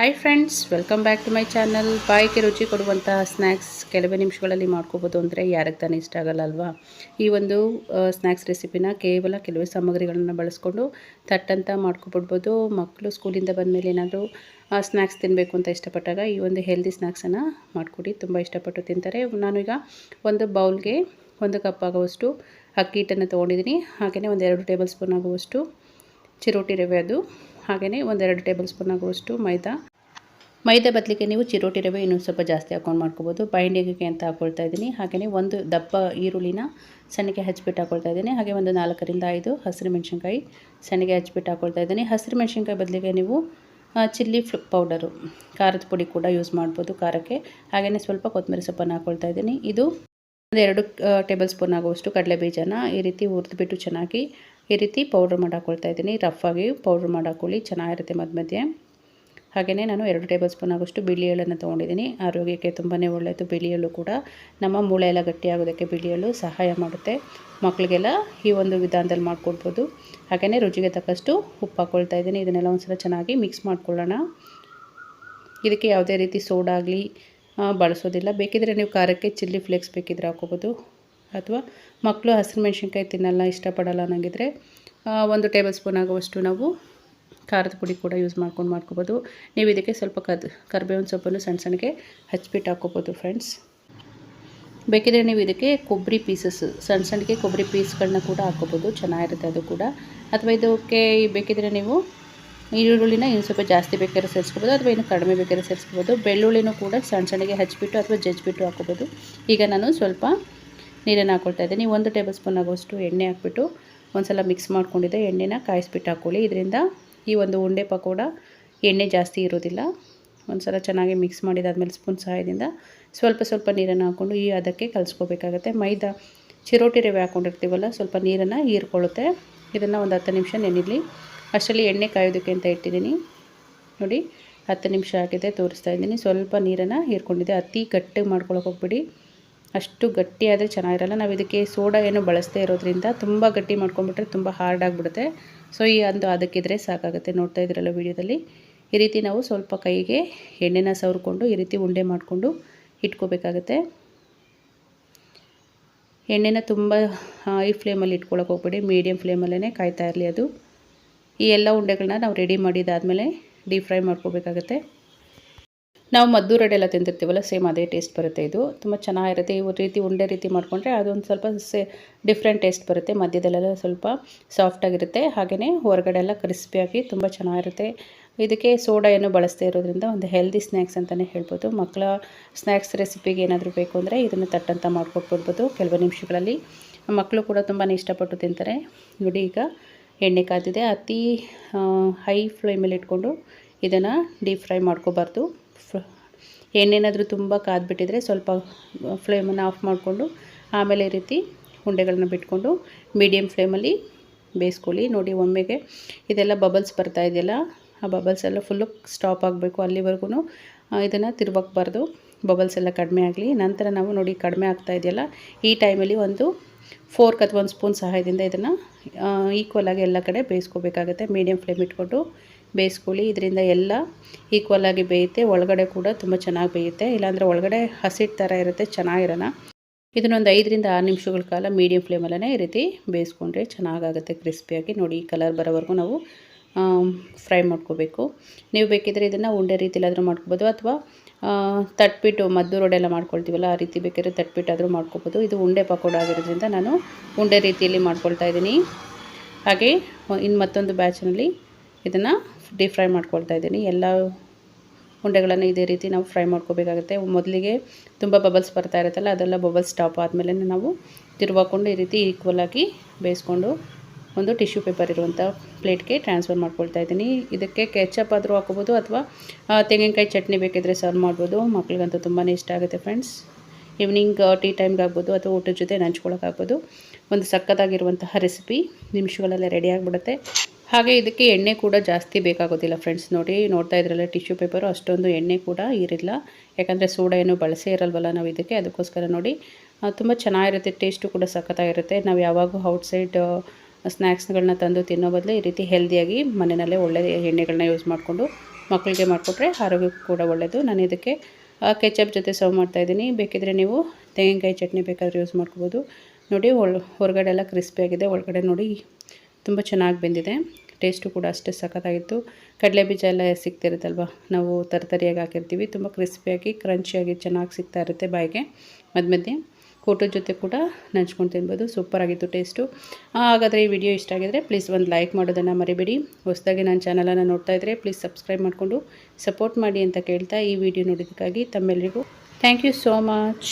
Hi friends welcome back to my channel ಬಾಯಿಗೆ ರುಚಿ ಕೊಡುವಂತಹ ಸ್ನ್ಯಾಕ್ಸ್ ಕೆಲವೇ ನಿಮಿಷಗಳಲ್ಲಿ ಮಾಡ್ಕೋಬೋದು ಅಂದರೆ ಯಾರಿಗೆ ತಾನೇ ಇಷ್ಟ ಆಗಲ್ಲ ಅಲ್ವಾ? ಈ ಒಂದು ಸ್ನ್ಯಾಕ್ಸ್ ರೆಸಿಪಿನ ಕೇವಲ ಕೆಲವೇ ಸಾಮಗ್ರಿಗಳನ್ನು ಬಳಸ್ಕೊಂಡು ತಟ್ಟಂತ ಮಾಡ್ಕೊಬಿಡ್ಬೋದು. ಮಕ್ಕಳು ಸ್ಕೂಲಿಂದ ಬಂದಮೇಲೆ ಏನಾದರೂ ಸ್ನ್ಯಾಕ್ಸ್ ತಿನ್ನಬೇಕು ಅಂತ ಇಷ್ಟಪಟ್ಟಾಗ ಈ ಒಂದು ಹೆಲ್ದಿ ಸ್ನ್ಯಾಕ್ಸನ್ನು ಮಾಡಿಕೊಡಿ. ತುಂಬ ಇಷ್ಟಪಟ್ಟು ತಿಂತಾರೆ. ನಾನೀಗ ಒಂದು ಬೌಲ್ಗೆ ಒಂದು ಕಪ್ ಆಗುವಷ್ಟು ಅಕ್ಕಿ ಹಿಟ್ಟನ್ನು ತೊಗೊಂಡಿದ್ದೀನಿ ಹಾಗೆಯೇ ಒಂದು ಎರಡು ಟೇಬಲ್ ಸ್ಪೂನ್ ಆಗುವಷ್ಟು ಚಿರೋಟಿ ರವೆ ಅದು. ಹಾಗೆಯೇ ಒಂದೆರಡು ಟೇಬಲ್ ಸ್ಪೂನ್ ಆಗುವಷ್ಟು ಮೈದಾ. ಮೈದಾ ಬದಲಿಗೆ ನೀವು ಚಿರೋಟಿ ರವೆ ಇನ್ನೊಂದು ಸ್ವಲ್ಪ ಜಾಸ್ತಿ ಹಾಕೊಂಡು ಮಾಡ್ಕೋಬೋದು. ಬೈಂಡಿಂಗಿಗೆ ಅಂತ ಹಾಕ್ಕೊಳ್ತಾ ಇದ್ದೀನಿ. ಹಾಗೆಯೇ ಒಂದು ದಪ್ಪ ಈರುಳ್ಳಿನ ಸಣ್ಣಗೆ ಹಚ್ಬಿಟ್ಟು ಹಾಕ್ಕೊಳ್ತಾ ಇದ್ದೀನಿ. ಹಾಗೆ ಒಂದು ನಾಲ್ಕರಿಂದ ಐದು ಹಸಿರು ಮೆಣಸಿನ್ಕಾಯಿ ಸಣ್ಣಗೆ ಹಚ್ಬಿಟ್ಟು ಹಾಕ್ಕೊಳ್ತಾ ಇದ್ದೀನಿ. ಹಸಿರು ಮೆಣಸಿನ್ಕಾಯಿ ಬದಲಿಗೆ ನೀವು ಚಿಲ್ಲಿ ಫ್ಲಿಪ್ ಪೌಡರು, ಖಾರದ ಪುಡಿ ಕೂಡ ಯೂಸ್ ಮಾಡ್ಬೋದು ಖಾರಕ್ಕೆ. ಹಾಗೆಯೇ ಸ್ವಲ್ಪ ಕೊತ್ತಂಬರಿ ಸೊಪ್ಪನ್ನು ಹಾಕ್ಕೊಳ್ತಾ ಇದ್ದೀನಿ. ಇದು ಒಂದು ಎರಡು ಟೇಬಲ್ ಸ್ಪೂನ್ ಆಗುವಷ್ಟು ಕಡಲೆ ಬೀಜನ ಈ ರೀತಿ ಹುರಿದ್ಬಿಟ್ಟು ಚೆನ್ನಾಗಿ ಈ ರೀತಿ ಪೌಡ್ರ್ ಮಾಡಿ ಹಾಕ್ಕೊಳ್ತಾ ಇದ್ದೀನಿ. ಆಗಿ ಪೌಡ್ರ್ ಮಾಡಿ ಹಾಕ್ಕೊಳ್ಳಿ ಚೆನ್ನಾಗಿರುತ್ತೆ ಮಧ್ಯ ಮಧ್ಯೆ ಹಾಗೆಯೇ ನಾನು ಎರಡು ಟೇಬಲ್ ಸ್ಪೂನ್ ಆಗೋಷ್ಟು ಬಿಳಿ ಎಳ್ಳನ್ನು ತೊಗೊಂಡಿದ್ದೀನಿ. ಆರೋಗ್ಯಕ್ಕೆ ತುಂಬಾ ಒಳ್ಳೆಯದು. ಬಿಳಿ ಎಳ್ಳು ಕೂಡ ನಮ್ಮ ಮೂಳೆ ಎಲ್ಲ ಗಟ್ಟಿಯಾಗೋದಕ್ಕೆ ಬಿಳಿ ಎಳ್ಳು ಸಹಾಯ ಮಾಡುತ್ತೆ. ಮಕ್ಕಳಿಗೆಲ್ಲ ಈ ಒಂದು ವಿಧಾನದಲ್ಲಿ ಮಾಡಿಕೊಡ್ಬೋದು. ಹಾಗೆಯೇ ರುಚಿಗೆ ತಕ್ಕಷ್ಟು ಉಪ್ಪು ಹಾಕ್ಕೊಳ್ತಾ ಇದ್ದೀನಿ. ಇದನ್ನೆಲ್ಲ ಒಂದ್ಸಲ ಚೆನ್ನಾಗಿ ಮಿಕ್ಸ್ ಮಾಡ್ಕೊಳ್ಳೋಣ. ಇದಕ್ಕೆ ಯಾವುದೇ ರೀತಿ ಸೋಡಾಗಲಿ ಬಳಸೋದಿಲ್ಲ. ಬೇಕಿದ್ರೆ ನೀವು ಖಾರಕ್ಕೆ ಚಿಲ್ಲಿ ಫ್ಲೇಕ್ಸ್ ಬೇಕಿದ್ರೆ ಹಾಕೋಬೋದು ಅಥವಾ ಮಕ್ಕಳು ಹಸಿರು ಮೆಣಸಿನ್ಕಾಯಿ ತಿನ್ನಲ್ಲ, ಇಷ್ಟಪಡಲ್ಲ ಅನ್ನೋಂಗಿದ್ರೆ ಒಂದು ಟೇಬಲ್ ಸ್ಪೂನ್ ಆಗುವಷ್ಟು ನಾವು ಖಾರದ ಪುಡಿ ಕೂಡ ಯೂಸ್ ಮಾಡ್ಕೊಂಡು ಮಾಡ್ಕೋಬೋದು. ನೀವು ಇದಕ್ಕೆ ಸ್ವಲ್ಪ ಕದ್, ಕರ್ಬೇವಿನ ಸೊಪ್ಪನ್ನು ಸಣ್ಣ ಸಣ್ಣಗೆ ಹಚ್ಬಿಟ್ಟು ಹಾಕೋಬೋದು ಫ್ರೆಂಡ್ಸ್ ಬೇಕಿದ್ರೆ ನೀವು ಇದಕ್ಕೆ ಕೊಬ್ಬರಿ ಪೀಸಸ್ ಸಣ್ಣ ಸಣ್ಣಗೆ ಕೊಬ್ಬರಿ ಪೀಸ್ಗಳನ್ನ ಕೂಡ ಹಾಕೋಬೋದು. ಚೆನ್ನಾಗಿರುತ್ತೆ ಅದು ಕೂಡ. ಅಥವಾ ಇದಕ್ಕೆ ಬೇಕಿದ್ರೆ ನೀವು ಈರುಳ್ಳಿನ ಇನ್ನು ಸ್ವಲ್ಪ ಜಾಸ್ತಿ ಬೇಕಾದ್ರೆ ಸೇರಿಸ್ಕೋಬೋದು, ಅಥವಾ ಇನ್ನು ಕಡಿಮೆ ಬೇಕಾದ್ರೆ ಸೇರಿಸ್ಕೋಬೋದು. ಬೆಳ್ಳುಳ್ಳಿನೂ ಕೂಡ ಸಣ್ಣ ಸಣ್ಣಗೆ ಹಚ್ಚಿಬಿಟ್ಟು ಅಥವಾ ಜಜ್ಜಿಬಿಟ್ಟು ಹಾಕೋಬೋದು. ಈಗ ನಾನು ಸ್ವಲ್ಪ ನೀರನ್ನು ಹಾಕ್ಕೊಳ್ತಾ ಇದ್ದೀನಿ. ಒಂದು ಟೇಬಲ್ ಸ್ಪೂನ್ ಆಗೋಷ್ಟು ಎಣ್ಣೆ ಹಾಕ್ಬಿಟ್ಟು ಒಂದು ಸಲ ಮಿಕ್ಸ್ ಮಾಡ್ಕೊಂಡಿದ್ದೆ. ಎಣ್ಣೆನ ಕಾಯಿಸ್ಬಿಟ್ಟು ಹಾಕ್ಕೊಳ್ಳಿ ಇದರಿಂದ ಈ ಒಂದು ಉಂಡೆ ಪಕೋಡ ಎಣ್ಣೆ ಜಾಸ್ತಿ ಇರೋದಿಲ್ಲ ಒಂದು ಸಲ ಚೆನ್ನಾಗಿ ಮಿಕ್ಸ್ ಮಾಡಿದಾದ್ಮೇಲೆ ಸ್ಪೂನ್ ಸಹಾಯದಿಂದ ಸ್ವಲ್ಪ ಸ್ವಲ್ಪ ನೀರನ್ನು ಹಾಕ್ಕೊಂಡು ಈ ಅದಕ್ಕೆ ಕಲಿಸ್ಕೋಬೇಕಾಗತ್ತೆ. ಮೈದಾ ಚಿರೋಟಿ ರವೆ ಹಾಕ್ಕೊಂಡಿರ್ತೀವಲ್ಲ ಸ್ವಲ್ಪ ನೀರನ್ನು ಹೀರ್ಕೊಳ್ಳುತ್ತೆ. ಇದನ್ನು ಒಂದು ಹತ್ತು ನಿಮಿಷ ನೆನಿಲಿ ಅಷ್ಟರಲ್ಲಿ ಎಣ್ಣೆ ಕಾಯೋದಕ್ಕೆ ಅಂತ ಇಟ್ಟಿದ್ದೀನಿ. ನೋಡಿ, ಹತ್ತು ನಿಮಿಷ ಆಗಿದೆ ತೋರಿಸ್ತಾ ಇದ್ದೀನಿ. ಸ್ವಲ್ಪ ನೀರನ್ನು ಹೀರ್ಕೊಂಡಿದೆ. ಅತಿ ಗಟ್ಟಿ ಮಾಡ್ಕೊಳಕ್ಕೆ ಹೋಗ್ಬಿಡಿ. ಅಷ್ಟು ಗಟ್ಟಿಯಾದರೆ ಚೆನ್ನಾಗಿರಲ್ಲ. ನಾವು ಇದಕ್ಕೆ ಸೋಡಾ ಏನು ಬಳಸದೇ ಇರೋದ್ರಿಂದ ತುಂಬ ಗಟ್ಟಿ ಮಾಡ್ಕೊಂಬಿಟ್ರೆ ತುಂಬ ಹಾರ್ಡ್ ಆಗಿಬಿಡುತ್ತೆ. ಸೊ ಈ ಒಂದು ಅದಕ್ಕಿದ್ರೆ ಸಾಕಾಗುತ್ತೆ. ನೋಡ್ತಾ ಇದ್ರಲ್ಲ ವೀಡಿಯೋದಲ್ಲಿ. ಈ ರೀತಿ ನಾವು ಸ್ವಲ್ಪ ಕೈಗೆ ಎಣ್ಣೆನ ಸವರ್ಕೊಂಡು ಈ ರೀತಿ ಉಂಡೆ ಮಾಡಿಕೊಂಡು ಇಟ್ಕೋಬೇಕಾಗತ್ತೆ. ಎಣ್ಣೆನ ತುಂಬ ಹೈ ಫ್ಲೇಮಲ್ಲಿ ಇಟ್ಕೊಳಕ್ಕೆ ಹೋಗ್ಬೇಡಿ. ಮೀಡಿಯಮ್ ಫ್ಲೇಮಲ್ಲೇ ಕಾಯ್ತಾ ಇರಲಿ ಅದು. ಈ ಎಲ್ಲ ಉಂಡೆಗಳನ್ನ ನಾವು ರೆಡಿ ಮಾಡಿದಾದಮೇಲೆ ಡೀಪ್ ಫ್ರೈ ಮಾಡ್ಕೋಬೇಕಾಗತ್ತೆ. ನಾವು ಮದ್ದು ರೆಡಿ ಎಲ್ಲ ತಿಂತಿರ್ತೀವಲ್ಲ ಸೇಮ್ ಅದೇ ಟೇಸ್ಟ್ ಬರುತ್ತೆ ಇದು. ತುಂಬ ಚೆನ್ನಾಗಿರುತ್ತೆ. ಈ ರೀತಿ ಉಂಡೆ ರೀತಿ ಮಾಡಿಕೊಂಡ್ರೆ ಅದೊಂದು ಸ್ವಲ್ಪ ಸೇ ಡಿಫ್ರೆಂಟ್ ಟೇಸ್ಟ್ ಬರುತ್ತೆ. ಮಧ್ಯದಲ್ಲೆಲ್ಲ ಸ್ವಲ್ಪ ಸಾಫ್ಟಾಗಿರುತ್ತೆ ಹಾಗೆಯೇ ಹೊರಗಡೆ ಎಲ್ಲ ಕ್ರಿಸ್ಪಿಯಾಗಿ ತುಂಬ ಚೆನ್ನಾಗಿರುತ್ತೆ. ಇದಕ್ಕೆ ಸೋಡಾ ಏನು ಬಳಸದೇ ಇರೋದ್ರಿಂದ ಒಂದು ಹೆಲ್ದಿ ಸ್ನ್ಯಾಕ್ಸ್ ಅಂತಲೇ ಹೇಳ್ಬೋದು. ಮಕ್ಕಳ ಸ್ನ್ಯಾಕ್ಸ್ ರೆಸಿಪಿಗೆ ಏನಾದರೂ ಬೇಕು ಅಂದರೆ ಇದನ್ನು ತಟ್ಟಂತ ಮಾಡ್ಕೊಟ್ಬಿಡ್ಬೋದು ಕೆಲವು ನಿಮಿಷಗಳಲ್ಲಿ. ಮಕ್ಕಳು ಕೂಡ ತುಂಬಾ ಇಷ್ಟಪಟ್ಟು ತಿಂತಾರೆ. ನೋಡಿ ಈಗ ಎಣ್ಣೆ ಕಾದಿದೆ ಅತಿ ಹೈ ಫ್ಲೇಮಲ್ಲಿ ಇಟ್ಕೊಂಡು ಇದನ್ನು ಡೀಪ್ ಫ್ರೈ ಮಾಡ್ಕೋಬಾರ್ದು. ಎಣ್ಣೆನಾದರೂ ತುಂಬ ಕಾದ್ಬಿಟ್ಟಿದ್ರೆ ಸ್ವಲ್ಪ ಫ್ಲೇಮನ್ನು ಆಫ್ ಮಾಡಿಕೊಂಡು ಆಮೇಲೆ ಈ ರೀತಿ ಉಂಡೆಗಳನ್ನ ಬಿಟ್ಕೊಂಡು ಮೀಡಿಯಮ್ ಫ್ಲೇಮಲ್ಲಿ ಬೇಯಿಸ್ಕೊಳ್ಳಿ. ನೋಡಿ ಒಮ್ಮೆಗೆ ಇದೆಲ್ಲ ಬಬಲ್ಸ್ ಬರ್ತಾ ಇದೆಯಲ್ಲ, ಆ ಬಬಲ್ಸ್ ಎಲ್ಲ ಫುಲ್ಲು ಸ್ಟಾಪ್ ಆಗಬೇಕು ಅಲ್ಲಿವರೆಗೂ. ಇದನ್ನು ತಿರುವಾಕ್ಬಾರ್ದು. ಬಬಲ್ಸ್ ಎಲ್ಲ ಕಡಿಮೆ ಆಗಲಿ. ನಂತರ ನಾವು ನೋಡಿ ಕಡಿಮೆ ಆಗ್ತಾ ಇದೆಯಲ್ಲ, ಈ ಟೈಮಲ್ಲಿ ಒಂದು ಫೋರ್ಕ್ ಅಥವಾ ಒಂದು ಸ್ಪೂನ್ ಸಹಾಯದಿಂದ ಇದನ್ನು ಈಕ್ವಲಾಗಿ ಎಲ್ಲ ಕಡೆ ಬೇಯಿಸ್ಕೋಬೇಕಾಗುತ್ತೆ. ಮೀಡಿಯಮ್ ಫ್ಲೇಮ್ ಇಟ್ಕೊಂಡು ಬೇಯಿಸ್ಕೊಳ್ಳಿ. ಇದರಿಂದ ಎಲ್ಲ ಈಕ್ವಲಾಗಿ ಬೇಯುತ್ತೆ. ಒಳಗಡೆ ಕೂಡ ತುಂಬ ಚೆನ್ನಾಗಿ ಬೇಯುತ್ತೆ. ಇಲ್ಲಾಂದರೆ ಒಳಗಡೆ ಹಸಿಟ್ಟು ಥರ ಇರುತ್ತೆ ಚೆನ್ನಾಗಿರೋಣ ಇದನ್ನೊಂದು ಐದರಿಂದ ಆರು ನಿಮಿಷಗಳ ಕಾಲ ಮೀಡಿಯಮ್ ಫ್ಲೇಮಲ್ಲೇ ಈ ರೀತಿ ಬೇಯಿಸ್ಕೊಂಡ್ರೆ ಚೆನ್ನಾಗಾಗುತ್ತೆ ಕ್ರಿಸ್ಪಿಯಾಗಿ ನೋಡಿ, ಈ ಕಲರ್ ಬರೋವರೆಗೂ ನಾವು ಫ್ರೈ ಮಾಡ್ಕೋಬೇಕು. ನೀವು ಬೇಕಿದ್ರೆ ಇದನ್ನು ಉಂಡೆ ರೀತಿಲಾದರೂ ಮಾಡ್ಕೋಬೋದು ಅಥವಾ ತಟ್ಬಿಟ್ಟು ಮದ್ದು ರೋಡೆಲ್ಲ ಮಾಡ್ಕೊಳ್ತೀವಲ್ಲ, ಆ ರೀತಿ ಬೇಕಾದ್ರೆ ತಟ್ಬಿಟ್ಟಾದರೂ ಮಾಡ್ಕೋಬೋದು. ಇದು ಉಂಡೆ ಪಕೋಡ ಆಗಿರೋದ್ರಿಂದ ನಾನು ಉಂಡೆ ರೀತಿಯಲ್ಲಿ ಮಾಡ್ಕೊಳ್ತಾ ಇದ್ದೀನಿ. ಹಾಗೆ ಇನ್ನು ಮತ್ತೊಂದು ಬ್ಯಾಚ್ನಲ್ಲಿ ಇದನ್ನು ಡೀಪ್ ಫ್ರೈ ಮಾಡ್ಕೊಳ್ತಾ ಇದ್ದೀನಿ. ಎಲ್ಲ ಉಂಡೆಗಳನ್ನು ಇದೇ ರೀತಿ ನಾವು ಫ್ರೈ ಮಾಡ್ಕೋಬೇಕಾಗುತ್ತೆ. ಮೊದಲಿಗೆ ತುಂಬ ಬಬಲ್ಸ್ ಬರ್ತಾ ಇರುತ್ತಲ್ಲ, ಅದೆಲ್ಲ ಬಬಲ್ಸ್ ಸ್ಟಾಪ್ ಆದಮೇಲೆ ನಾವು ತಿರುವಾಕೊಂಡು ಈ ರೀತಿ ಈಕ್ವಲಾಗಿ ಬೇಯಿಸ್ಕೊಂಡು ಒಂದು ಟಿಶ್ಯೂ ಪೇಪರ್ ಇರುವಂಥ ಪ್ಲೇಟ್ಗೆ ಟ್ರಾನ್ಸ್ಫರ್ ಮಾಡ್ಕೊಳ್ತಾ ಇದ್ದೀನಿ. ಇದಕ್ಕೆ ಕೆಚಪ್ ಆದರೂ ಹಾಕೋಬೋದು ಅಥವಾ ತೆಂಗಿನಕಾಯಿ ಚಟ್ನಿ ಬೇಕಿದ್ರೆ ಸರ್ವ್ ಮಾಡ್ಬೋದು. ಮಕ್ಳಿಗಂತೂ ತುಂಬಾ ಇಷ್ಟ ಆಗುತ್ತೆ ಫ್ರೆಂಡ್ಸ್. ಈವ್ನಿಂಗ್ ಟೀ ಟೈಮ್ಗೆ ಆಗ್ಬೋದು ಅಥವಾ ಊಟದ ಜೊತೆ ನಂಚ್ಕೊಳ್ಳೋಕ್ಕಾಗ್ಬೋದು ಒಂದು ಸಕ್ಕತ್ತಾಗಿರುವಂತಹ ರೆಸಿಪಿ ನಿಮಿಷಗಳಲ್ಲೇ ರೆಡಿ ಆಗಿಬಿಡುತ್ತೆ. ಹಾಗೆ ಇದಕ್ಕೆ ಎಣ್ಣೆ ಕೂಡ ಜಾಸ್ತಿ ಬೇಕಾಗೋದಿಲ್ಲ ಫ್ರೆಂಡ್ಸ್. ನೋಡಿ, ನೋಡ್ತಾ ಇದ್ರಲ್ಲ ಟಿಶ್ಯೂ ಪೇಪರು, ಅಷ್ಟೊಂದು ಎಣ್ಣೆ ಕೂಡ ಇರಿಲ್ಲ. ಯಾಕಂದರೆ ಸೋಡಾ ಏನು ಬಳಸೇ ಇರಲ್ವಲ್ಲ ನಾವು ಇದಕ್ಕೆ. ಅದಕ್ಕೋಸ್ಕರ ನೋಡಿ ತುಂಬ ಚೆನ್ನಾಗಿರುತ್ತೆ, ಟೇಸ್ಟು ಕೂಡ ಸಖತ್ತಾಗಿರುತ್ತೆ. ನಾವು ಯಾವಾಗೂ ಔಟ್ಸೈಡ್ ಸ್ನ್ಯಾಕ್ಸ್ಗಳನ್ನ ತಂದು ತಿನ್ನೋ ಬದಲು ಈ ರೀತಿ ಹೆಲ್ದಿಯಾಗಿ ಮನೆಯಲ್ಲೇ ಒಳ್ಳೆ ಎಣ್ಣೆಗಳನ್ನ ಯೂಸ್ ಮಾಡಿಕೊಂಡು ಮಕ್ಕಳಿಗೆ ಮಾಡಿಕೊಟ್ರೆ ಆರೋಗ್ಯಕ್ಕೂ ಕೂಡ ಒಳ್ಳೆಯದು. ನಾನು ಇದಕ್ಕೆ ಕೆಚಪ್ ಜೊತೆ ಸರ್ವ್ ಮಾಡ್ತಾಯಿದ್ದೀನಿ ಬೇಕಿದ್ರೆ ನೀವು ತೆಂಗಿನಕಾಯಿ ಚಟ್ನಿ ಬೇಕಾದರೆ ಯೂಸ್ ಮಾಡ್ಕೋಬೋದು. ನೋಡಿ, ಒಳ, ಹೊರಗಡೆ ಎಲ್ಲ ಕ್ರಿಸ್ಪಿಯಾಗಿದೆ ಒಳಗಡೆ ನೋಡಿ, ತುಂಬ ಚೆನ್ನಾಗಿ ಬೆಂದಿದೆ. ಟೇಸ್ಟು ಕೂಡ ಅಷ್ಟೇ ಸಖತ್ತಾಗಿತ್ತು. ಕಡಲೆ ಬೀಜ ಎಲ್ಲ ಸಿಗ್ತಿರುತ್ತಲ್ವ? ನಾವು ತರತರಿಯಾಗಿ ಹಾಕಿರ್ತೀವಿ. ತುಂಬ ಕ್ರಿಸ್ಪಿಯಾಗಿ, ಕ್ರಂಚಿಯಾಗಿ ಚೆನ್ನಾಗಿ ಸಿಗ್ತಾ ಇರುತ್ತೆ ಬಾಯಿಗೆ. ಮಧ್ಯ ಮಧ್ಯೆ ಊಟದ ಜೊತೆ ಕೂಡ ನಂಚ್ಕೊಂಡು ತಿನ್ಬೋದು. ಸೂಪರಾಗಿತ್ತು ಟೇಸ್ಟು ಹಾಗಾದರೆ ಈ ವಿಡಿಯೋ ಇಷ್ಟ ಆಗಿದರೆ ಪ್ಲೀಸ್ ಒಂದು ಲೈಕ್ ಮಾಡೋದನ್ನು ಮರಿಬೇಡಿ. ಹೊಸದಾಗಿ ನನ್ನ ಚಾನಲನ್ನು ನೋಡ್ತಾ ಇದ್ದರೆ ಪ್ಲೀಸ್ ಸಬ್ಸ್ಕ್ರೈಬ್ ಮಾಡಿಕೊಂಡು ಸಪೋರ್ಟ್ ಮಾಡಿ ಅಂತ ಕೇಳ್ತಾ ಈ ವಿಡಿಯೋ ನೋಡಿದ್ದಕ್ಕಾಗಿ ತಮ್ಮೆಲ್ಲರಿಗೂ ಥ್ಯಾಂಕ್ ಯು ಸೋ ಮಚ್